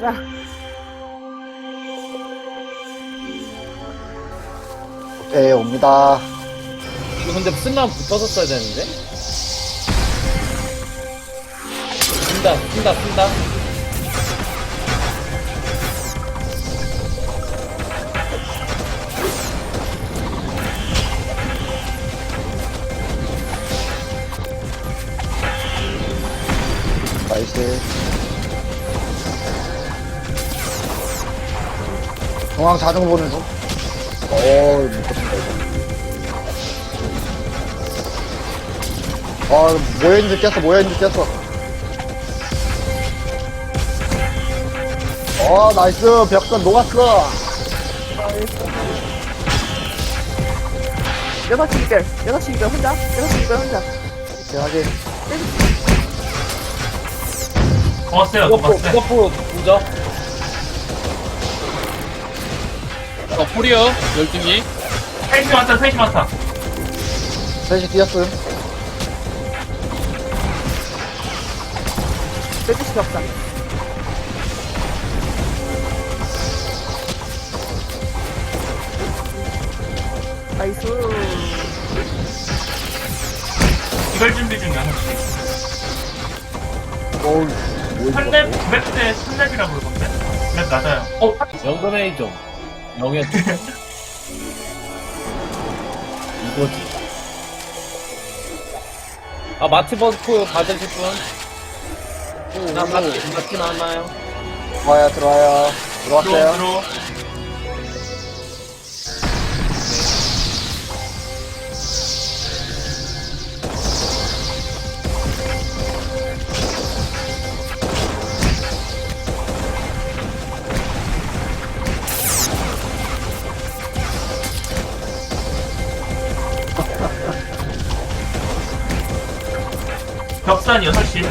가자. 네, 옵니다. 이거 근데 쓴다면 붙어서 써야 되는데? 쓴다, 쓴다, 쓴다. 중앙 자중 보는 중. 어, 미쳤다, 이거. 어, 모여있는지 깼어, 모여있는지 깼어. 어, 나이스. 벽선 녹았어. 여섯 시 이별, 여섯 시 이별 혼자, 여섯 시 이별 혼자. 대하게. 고맙어요, 그거프, 고맙어요. 그거프 부죠? 어, 풀이요. 12기. 페이시 많다, 페이시 많다. 셋이 뛰었음. 열두 시 격상. 나이스. 이걸 준비 중이야. 어우, 뭐, 3렙, 900대 3렙이라 그러던데? 렙 낮아요. 어, 연금의 좀. 영의 이거지. 아, 마트 버스코 받으실 분? 나 마트, 마트 남아요. 들어와요, 들어와요. 들어, 들어왔어요. 들어. 벽산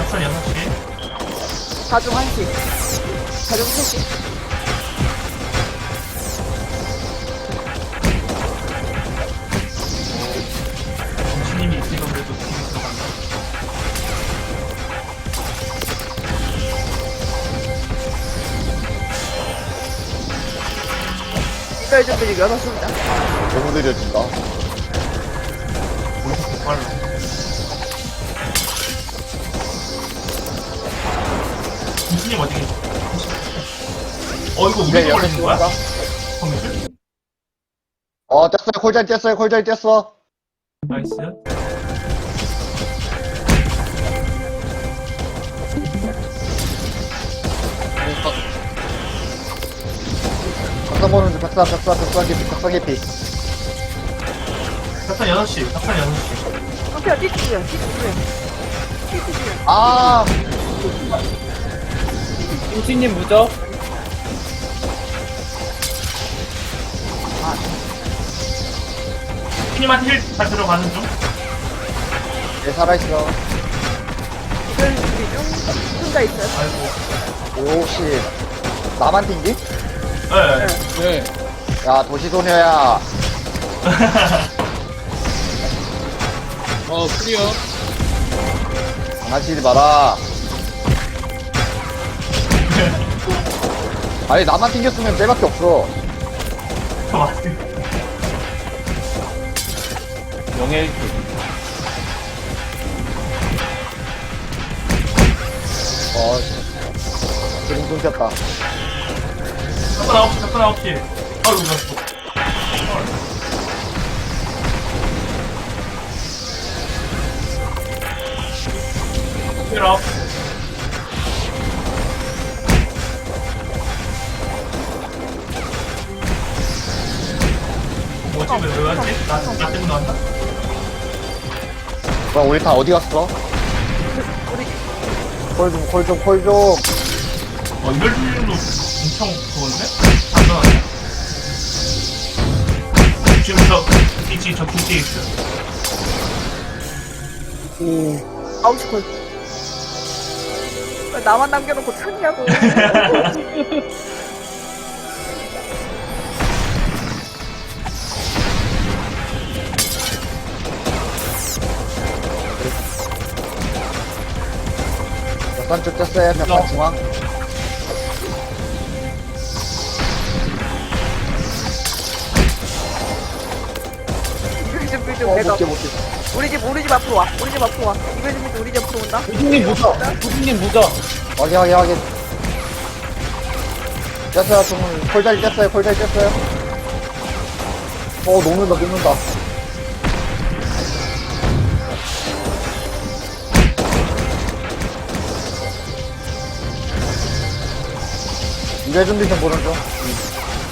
6시, 벽산 6시. 자중 한 시. 자중 세 시. 정신님이 있으면 그래도 뒤에 들어간다. 이별 준비 여섯 시입니다. 너무 느려진다. 어, 이거 네, 우리가 걸리는 거야? 어, 뗐어요. 콜자리 뗐어요. 콜자리 뗐어. 나이스. 박사 보는 중, 박사, 박사, 박사 개피, 박사 개피. 벽산 6시, 벽산 6시. 한편 띠띠고요, 띠띠고요. 띠띠고요. 아, 김치님 무죠? 피님한테 힐다 들어가는 중. 얘 살아있어. 이별 준비 중. 혼자 있어요. 아이고. 오씨. 나만 뛴기? 예. 네. 야, 도시소녀야. 어, 풀이요. 장난치지 마라. 아니, 나만 튕겼으면 내밖에 없어. 저 맞지. 영의 일주. 어, 지금 끊겼다. 벽산 9시, 벽산 9시. 아이고, 나 힐업. 뭐지? 왜, 왜 왔지? 나, 나 때문에 왔나? 뭐야, 우리 다 어디 갔어? 콜 좀, 콜 좀, 콜 좀. 어, 이별 중도 엄청 좋은데? 안전하네? 지금 저, 있지, 저 국지에 있어. 아홉 시 콜. 왜 나만 남겨놓고 찾냐고. 벽판 쪽 떴어요. 벽판 중앙. 빌좀 빌좀 내가 우리 집 우리 집 앞으로 와 우리 집 앞으로 와 이거 좀 우리 집 앞으로 온다 부중님 무적. 부중님 무적. 확인 확인 확인. 떴어요. 좀 콜자리 떴어요. 콜자리 떴어요. 어 녹는다 녹는다. 이래 준비 좀 보는 중.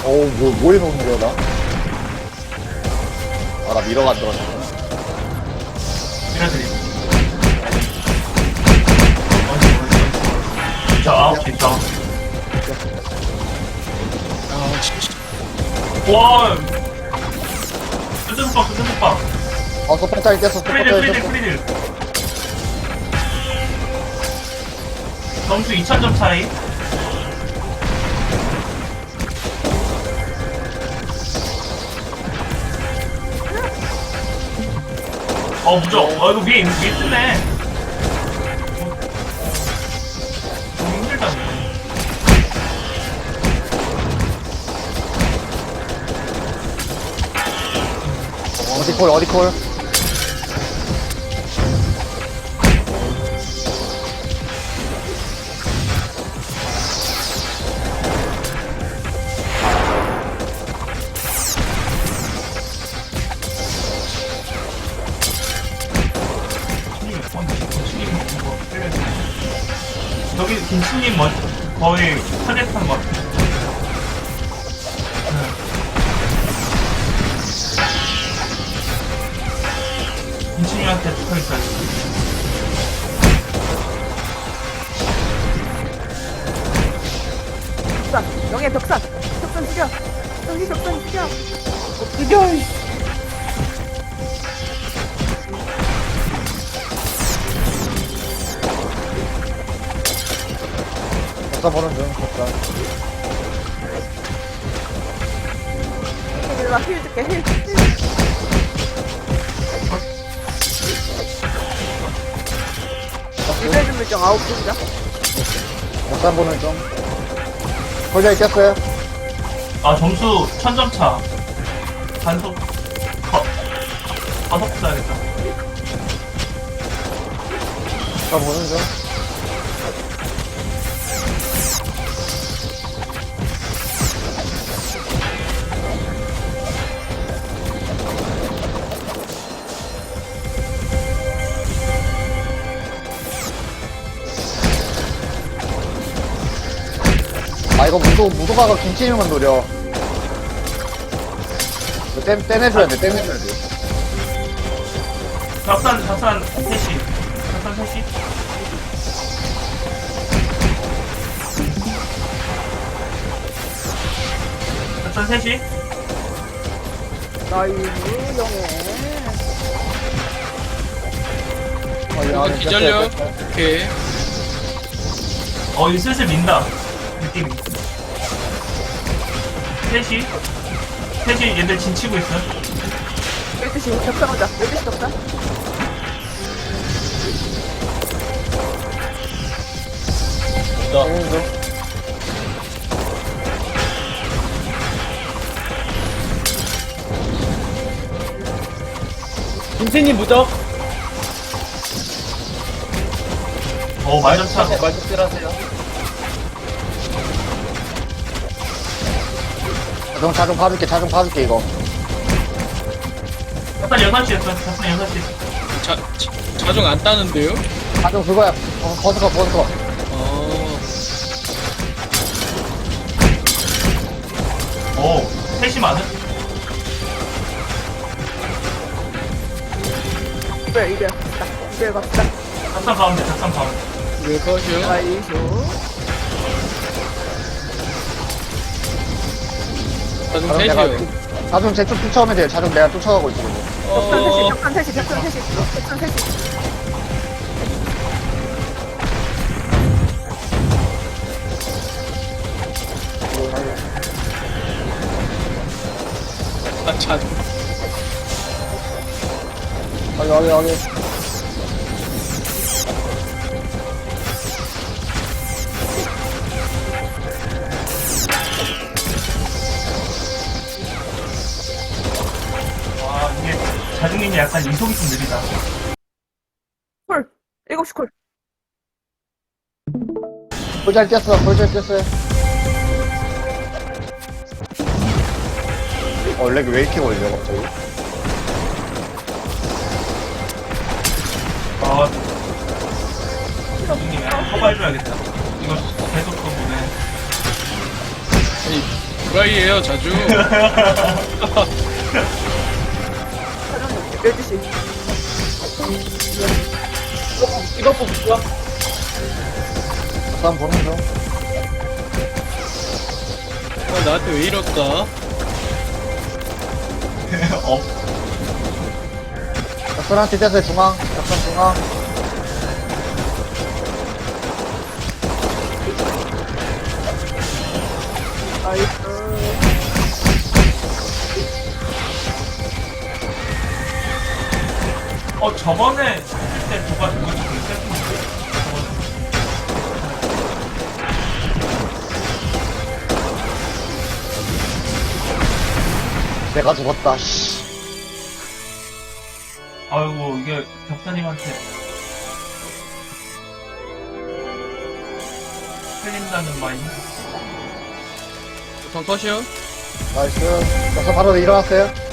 어우, 뭐, 뭐에 놓는 거야, 나? 아, 나 어디. 저 아홉 개 있다. 와! 수준박, 수준박. 어, 소폭자리 깼어, 프리딜, 소폭자리 프리딜, 깼어. 프리딜. 점수 2000점 차이. 어, 무적. 어, 이거 위에, 위에 뜨네. 너무 힘들다, 이거. 어디 콜, 어디 콜? 거의 타겟한 것 같아. 김치님한테 붙어 있어야지. 벽산 영의 벽산 벽산 죽여 여기 벽산 죽여 죽여. 복사 보는 중, 복사. 일로 와 힐 줄게 힐, 힐. 이별 좀 일정 아홉 분이다 복사 보는 중. 콜자리 깼어요. 아 점수 1000점 차. 단속. 거, 가속 써야겠다. 복사 보는 중. 아 이거 무도 무도가가 김치님만 노려. 이거 떼 떼내줘야 돼 떼내줘야 돼. 작산 작산 3시. 작산 3시. 작산 3시. 나이스 어, 이. 깼어요, 깼어요. 오케이. 어, 이 슬슬 민다. 느낌이. 3시. 3시 얘들 진치고 있어. 12시 벽산 오자 12시 벽산 무저. 떼내는 중. 김치님 무저. 어, 만점 차. 말뚝질 하세요. 자동 자동 봐줄게 자동 봐줄게 이거. 작산 6시였어. 작산 6시. 자, 자, 자중 안 따는데요? 자동 그거야. 어, 버스커 버스커. 어, 오, 3시 많은? 이별 이별 갑시다 이별 갑시다 작산 가운데, 작산 가운데. 왜 거죠? 나이스 자중 자동 내가 셋이요. 자동 제쪽 쫓아오면 돼요. 자동 내가 쫓아가고 있어. 지금. 벽산 셋이 어, 벽산 셋이 벽산 셋이 벽산 셋이 아, 자, 여기 여기 여기. 자중님이 약간 이속이 좀 느리다. 콜. 7시 콜. 폴잘 뛰었어, 폴잘 뛰었어요. 어, 렉왜 이렇게 걸려, 갑자기? 아, 자중님 약간 커버해줘야겠다. 이거 계속 또 보네. 아니, 브라이에요, 자주. 사전 12시. 이거 뽑을까? 잠깐 보는 중. 어, 나한테 왜 이럴까? 어, 작선한테 뛰었어요, 중앙. 작선 중앙. 어, 저번에 했을 때 누가 누가 좀 세팅인데? 저번에. 내가 죽었다, 씨. 아이고, 이게 격사님한테. 틀린다는 마인. 보통 컷이요? 나이스. 작선 바로 일어났어요.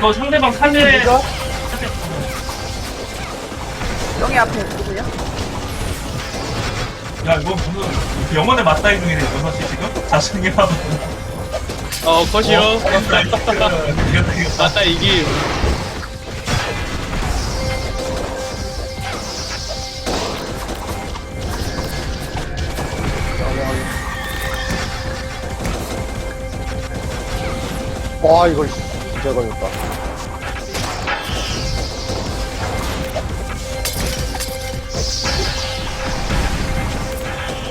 이거 상대방 사제. 영희 앞에 누구냐? 야, 이거 무슨 영혼의 맞다이둥이네, 6시 지금? 자신이 하고. 어, 컷이요? 이겼다, 이겼다. 맞다, 이기. 와, 이거, 씨, 진짜 걸렸다.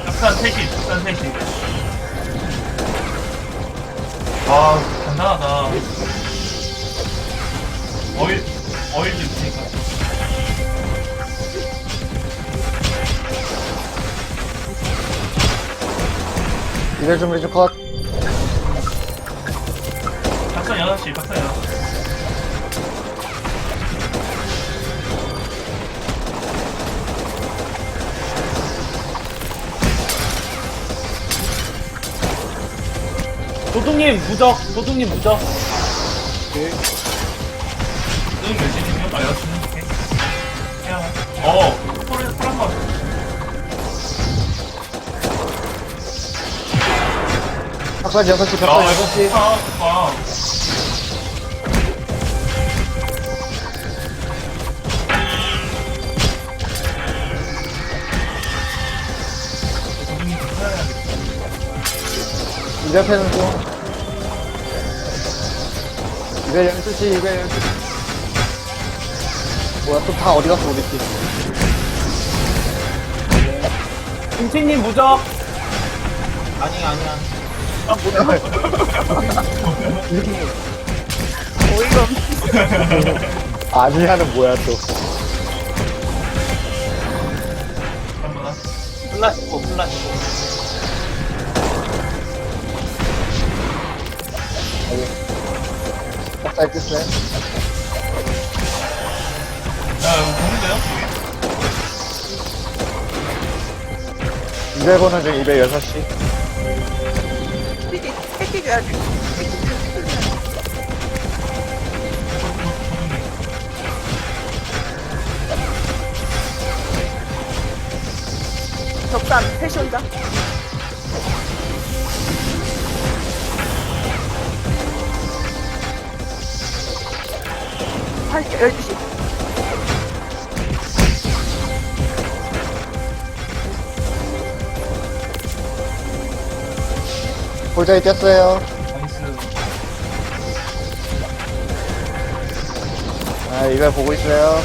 격산 3시, 격산 3시. 와, 간단하다. 어일, 어일도 있으니까. 이별 좀 해줘, 컷. 격산 6시, 격산 6시. 도둑님 무적, 도둑님 무적. 응, 열심히면 알려주는 게. 그냥, 어, 소리, 소란 거. 작선 6시, 작선 야, 6시. 이 200 패는 또. 212시, 212시. 뭐야, 또 다 어디 갔어, 우리 팀. 김치님 무적. 아니 아니야. 아, 어이가 아니야는 뭐야, 또. 플라시고 플라시고. 딱 잘겠어요? 야, 보는데요? 200원은 중 206시. 패키지, 패키지 아주. 적당 패션자. 8, 12시. 골자리 뗐어요. 나이스. 아, 이걸 보고 있어요.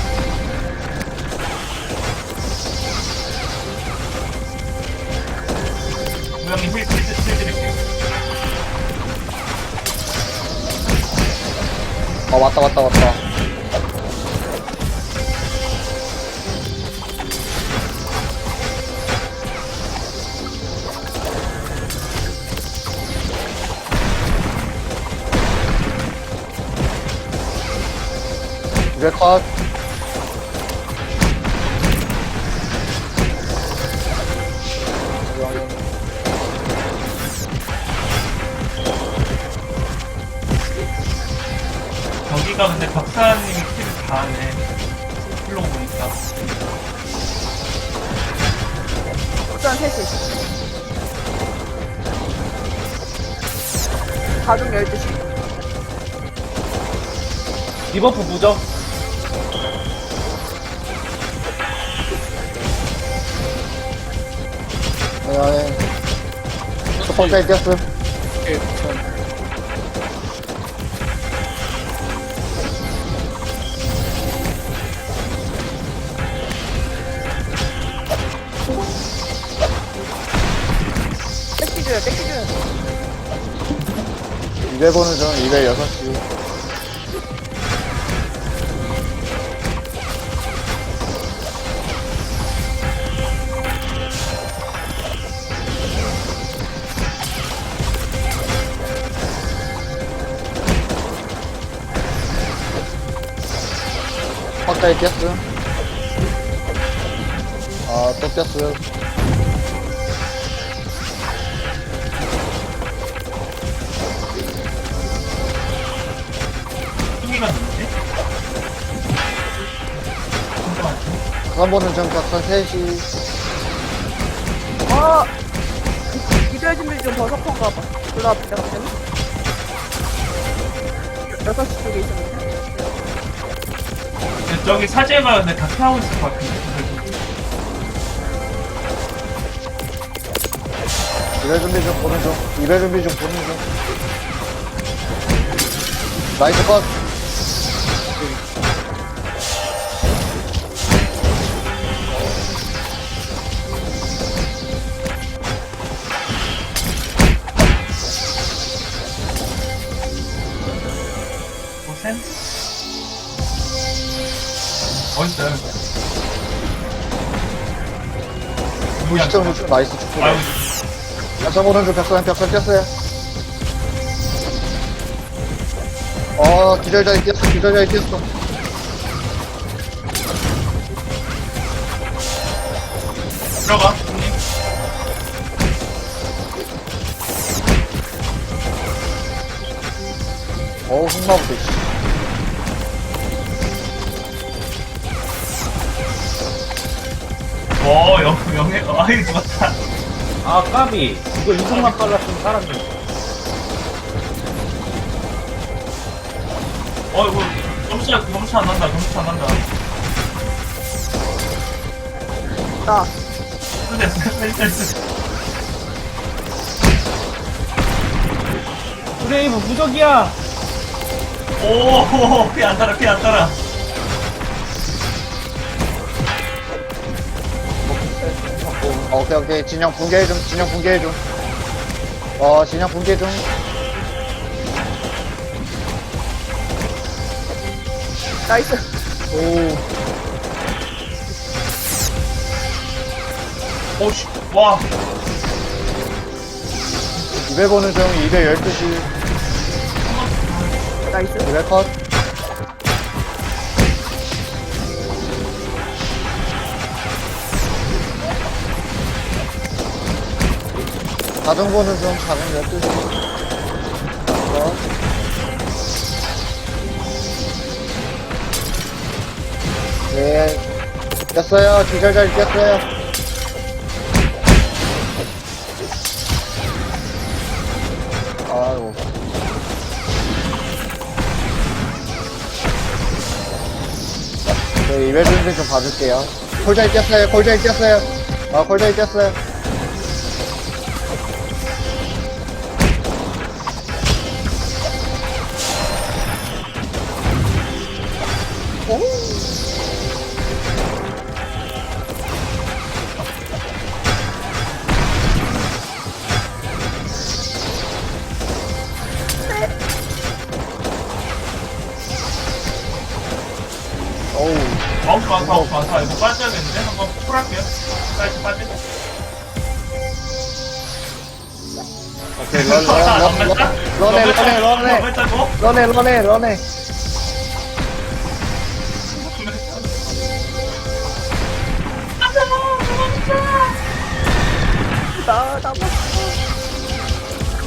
어, 왔다, 왔다, 왔다. 컷. 저기가 근데 박사님이 킬을 다 하네. 킬로 보니까. 흑선 셋이. 가족 12시. 디버프 무적. 네, 네. 첫 번째 뛰었음. 오케이, 참. 땡기줘요, 땡기줘요. 200원은 좀 206시. 확실히 뛰었음. 아, 또 있는데? 진짜 많죠? 3번은 좀 격선 3시. 어! 이별 준비 좀 버섯한가 봐. 올라와 보자, 갑자기. 6시 쪽에 있었는데. 저기 사제가 근데 다 피하고 있을 것 같은데. 이별 준비 좀 보는 중. 이별 준비 좀 보는 중. 나이스 컷. 90점 60 나이스 축구. 아유, 백선 오른쪽 백선 백선 뛰었어요. 어 기절자에 뛰었어 기절자에 뛰었어. 들어가. 어우 흑마부터. 있어. 씨. 어. 아이, 좋았다. 아, 까비. 이거 이승만 빨랐으면 살았네. 어, 이거, 점수, 점수 안 난다, 점수 안 난다. 나. 근데, 센스. 브레이브 무적이야. 오, 피안 따라, 피 안 따라. 오케이 오케이 진영 붕괴 좀 진영 붕괴 좀. 어 진영 붕괴 좀. 나이스. 오 오씨, 와. 200원은 좀 212시. 나이스. 200컷. 자전거는 좀 작은 12시. 어. 네. 깼어요. 기절자리 깼어요. 아이고. 네, 이벨 준비 좀 봐줄게요. 골자리 깼어요. 골자리 깼어요. 아, 골자리 깼어요. 런, 런해, 런해, 런해. 넘었다고? 런해, 런해, 런해.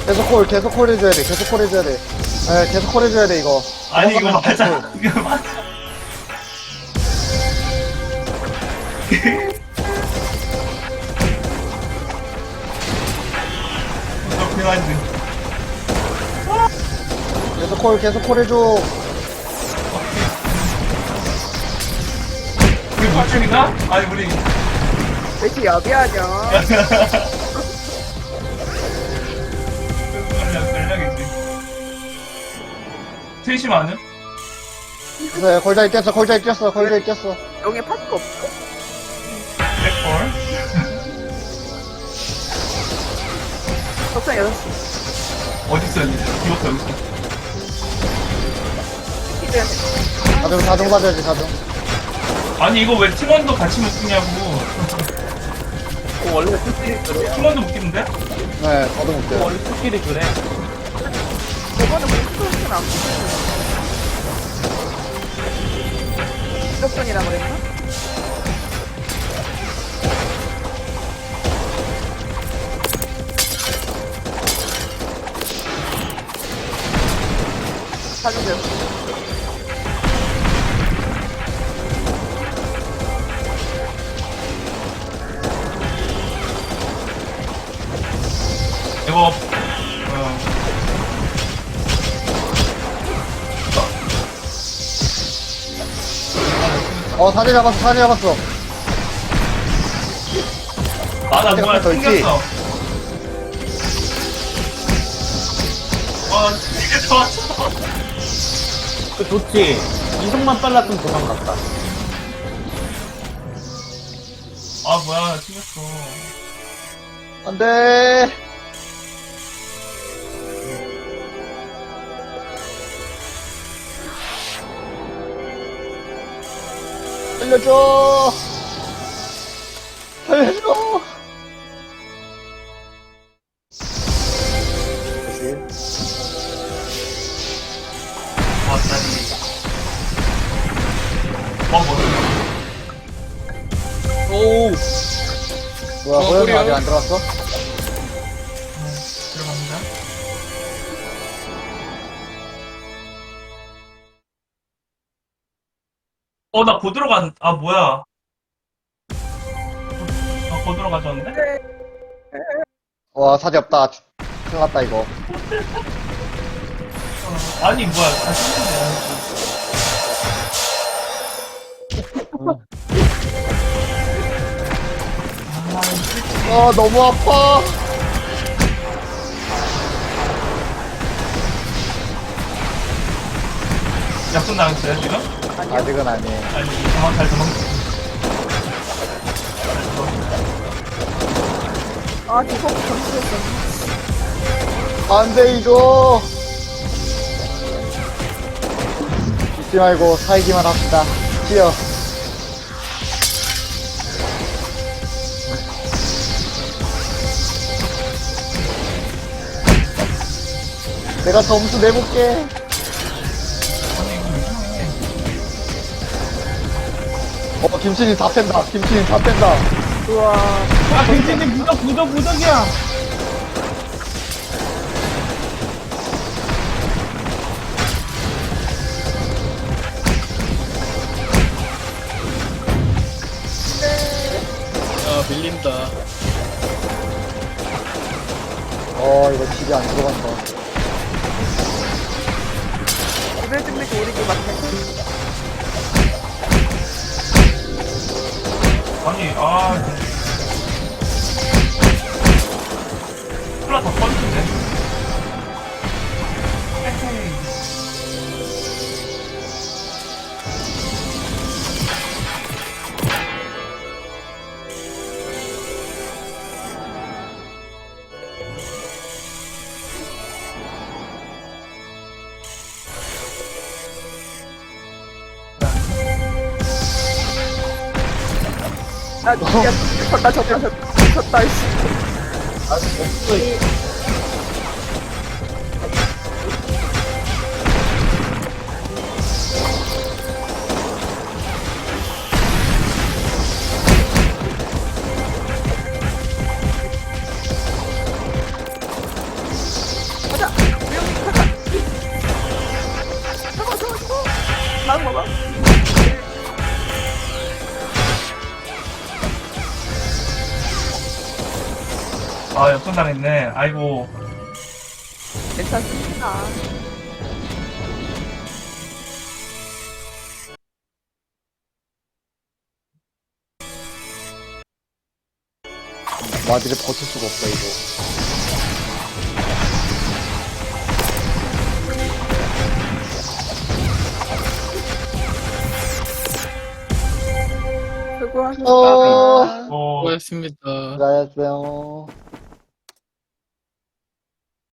계속 콜, 계속 콜 해줘야 돼, 계속 콜 해줘야 돼. 에, 계속 콜 해줘야 돼, 이거. 아니, 이거 맞아. 콜. 이거 맞아. 이거 그만지. 계속 콜, 계속 콜 해줘. 우리 못 죽이나? 아니, 우리. 왜 이렇게 전략이지. 트위시 많음? 그래, 골자리 꼈어, 골자리 꼈어, 골자리 꼈어. 여기에 파트가 없어? 백볼. 덕산 6시. 어딨어, 여기? 기억도 여기 있어. 자동, 자동 받아야지, 자동. 아니, 이거 왜 팀원도 같이 묶냐고. 원래 스킬이 그래. 팀원도 묶이는데? 네, 저도 못해요. 원래 스킬이 그래. 저번에 무슨 안 보고. 기록전이라 그랬나? 사주세요. 어, 사진 잡았어, 사진 잡았어. 아, 나 뭐야, 더 있지? 튕겼어. 아, 이게 좋았어. 그 좋지. 이속만 빨랐으면 도망갔다. 아, 뭐야, 튕겼어. 안 돼. 살려줘. 살려줘. 뭐, 오. 뭐야, 어, 호연이 그래요? 아직 안 들어왔어? 어, 나 고드로 간, 아, 뭐야. 아, 고드로 가져왔는데? 와, 사지 없다. 큰일 났다, 이거. 아니, 뭐야, 다시 했네. 아, 너무 아파. 약속 나갔어요, 지금? 아직은 아니에요. 아니, 도망, 잘 도망. 아, 디폭 전투했어. 안 돼, 이거. 잊지 말고 살기만 합시다. 뛰어. 내가 점수 내볼게. 어, 김치님 다 뺀다. 김치님 다 뺀다. 우와. 아, 괜찮지. 무적, 무적, 무적이야. 아 밀린다 어, 이거 집이 안 들어간다. 이별 준비 조리기 맞네. 아니, 아. 졌다, 졌다, 졌다, 졌다, 씨. 아직 없어. 아, 역전당했네. 아이고. 괜찮습니다. 마디를 버틸 수가 없다, 이거. 수고하셨습니다. 어, 어, 수고하셨습니다. 수고하셨어요.